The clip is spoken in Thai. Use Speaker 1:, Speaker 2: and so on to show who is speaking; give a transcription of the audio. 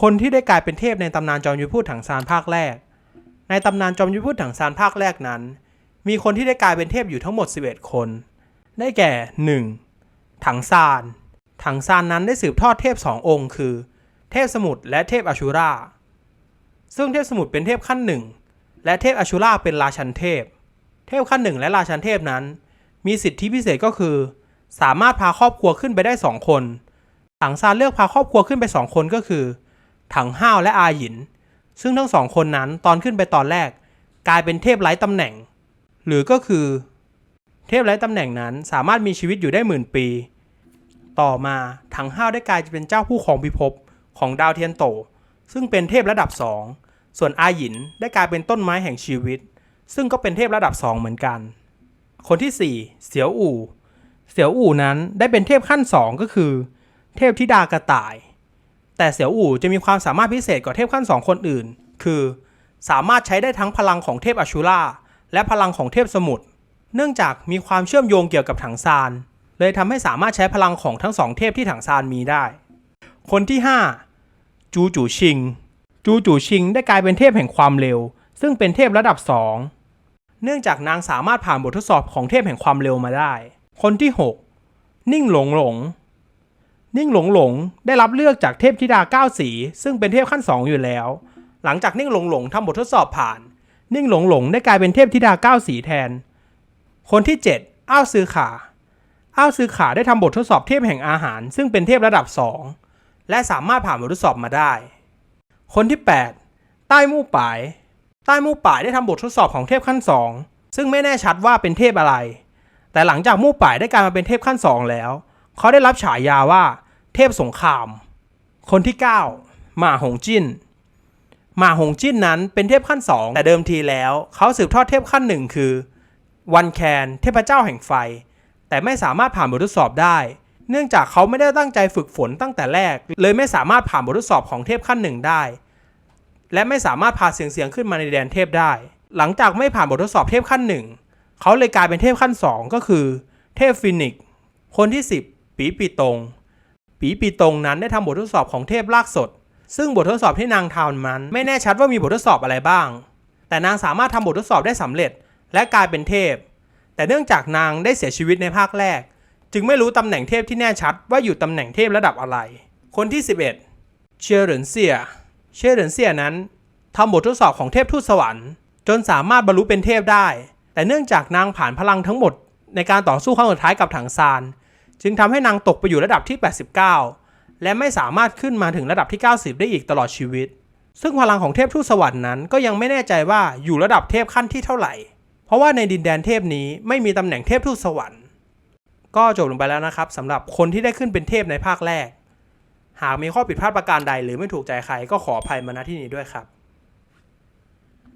Speaker 1: คนที่ได้กลายเป็นเทพในตำนานจอมยุทธพูดถังซานภาคแรก ในตำนานจอมยุทธพูดถังซานภาคแรกนั้น มีคนที่ได้กลายเป็นเทพอยู่ทั้งหมด 11 คน ได้แก่ 1. ถังซาน ถังซานนั้นได้สืบทอดเทพสององค์คือ เทพสมุทรและเทพอชูราซึ่งเทพสมุทรเป็นเทพขั้นหนึ่งและเทพอชูราเป็นราชันเทพ เทพขั้นหนึ่งและราชันเทพนั้น มีสิทธิพิเศษก็คือ สามารถพาครอบครัวขึ้นไปได้สองคนถังซานเลือกพาครอบครัวขึ้นไปสองคนก็คือ ถังห้าวและอาหยิน ซึ่งทั้งสองคนนั้นตอนขึ้นไปตอนแรก กลายเป็นเทพไร้ตำแหน่ง หรือก็คือ เทพไร้ตำแหน่งนั้นสามารถมีชีวิตอยู่ได้หมื่นปี ต่อมาถังห้าวได้กลายเป็นเจ้าผู้ของพิภพของดาวเทียนโต ซึ่งเป็นเทพระดับสองส่วนอาหยินได้กลายเป็นต้นไม้แห่งชีวิต ซึ่งก็เป็นเทพระดับสองเหมือนกัน คนที่สี่เสียวอู่ เสียวอู่นั้นได้เป็นเทพขั้นสองก็คือ เทพธิดากระต่าย แต่เสี่ยวอู่จะมีความสามารถพิเศษกว่าเทพขั้นสองคนอื่น คือ สามารถใช้ได้ทั้งพลังของเทพอชูราและพลังของเทพสมุทร เนื่องจากมีความเชื่อมโยงเกี่ยวกับถังซาน เลยทำให้สามารถใช้พลังของทั้งสองเทพที่ถังซานมีได้ คนที่ 5 จูจูชิง จูจูชิงได้กลายเป็นเทพแห่งความเร็ว ซึ่งเป็นเทพระดับ2เนื่องจากนางสามารถผ่านบททดสอบของเทพแห่งความเร็วมาได้ คนที่ 6 นิ่งหลงหลง นิ่งหลงหลงได้รับเลือกจากเทพธิดาเก้าสี ซึ่งเป็นเทพขั้นสองอยู่แล้ว หลังจากนิ่งหลงหลงทำบททดสอบผ่าน นิ่งหลงหลงได้กลายเป็นเทพธิดาเก้าสีแทน คนที่ 7 อ้าวซือขาอ้าวซือขาได้ทำบททดสอบเทพแห่งอาหาร ซึ่งเป็นเทพระดับ2และสามารถผ่านบททดสอบมาได้ คนที่ 8 ใต้มู่ป่าย ใต้มู่ป่ายได้ทำบททดสอบของเทพขั้น2ซึ่งไม่แน่ชัดว่าเป็นเทพอะไร แต่หลังจากมู่ป่ายได้กลายมาเป็นเทพขั้น2แล้ว เขาได้รับฉายาว่า เทพสงคราม คนที่ 9 หมาหงจิ้น หมาหงจิ้นนั้นเป็นเทพขั้น 2 แต่เดิมทีแล้ว เขาสืบทอดเทพขั้นหนึ่งคือ วันแคนเทพเจ้าแห่งไฟ แต่ไม่สามารถผ่านบททดสอบได้ เนื่องจากเขาไม่ได้ตั้งใจฝึกฝนตั้งแต่แรก เลยไม่สามารถผ่านบททดสอบของเทพขั้นหนึ่งได้ และไม่สามารถพาเสียงเสียงขึ้นมาในแดนเทพได้ หลังจากไม่ผ่านบททดสอบเทพขั้นหนึ่งเขาเลยกลายเป็นเทพขั้นสองก็คือ เทพฟินิกคนที่ 10 ปีปีตงปีปีตงนั้นได้ทำบททดสอบของเทพลากสด ซึ่งบททดสอบที่นางทำนั้นไม่แน่ชัดว่ามีบททดสอบอะไรบ้าง แต่นางสามารถทำบททดสอบได้สำเร็จ และกลายเป็นเทพ แต่เนื่องจากนางได้เสียชีวิตในภาคแรก จึงไม่รู้ตำแหน่งเทพที่แน่ชัดว่าอยู่ตำแหน่งเทพระดับอะไร คนที่ 11 เชียร์เหรินเซีย เชียร์เหรินเซียนั้นทำบททดสอบของเทพทูตสวรรค์ จนสามารถบรรลุเป็นเทพได้ แต่เนื่องจากนางผ่านพลังทั้งหมดในการต่อสู้ครั้งสุดท้ายกับถังซาน จึงทำให้นางตกไปอยู่ระดับที่ 89 และไม่สามารถขึ้นมาถึงระดับที่ 90 ได้อีกตลอดชีวิต ซึ่งพลังของเทพทูตสวรรค์นั้นก็ยังไม่แน่ใจว่าอยู่ระดับเทพขั้นที่เท่าไหร่ เพราะว่าในดินแดนเทพนี้ไม่มีตำแหน่งเทพทูตสวรรค์ ก็จบลงไปแล้วนะครับสำหรับคนที่ได้ขึ้นเป็นเทพในภาคแรก หากมีข้อผิดพลาดประการใดหรือไม่ถูกใจใครก็ขออภัยมาณที่นี้ด้วยครับ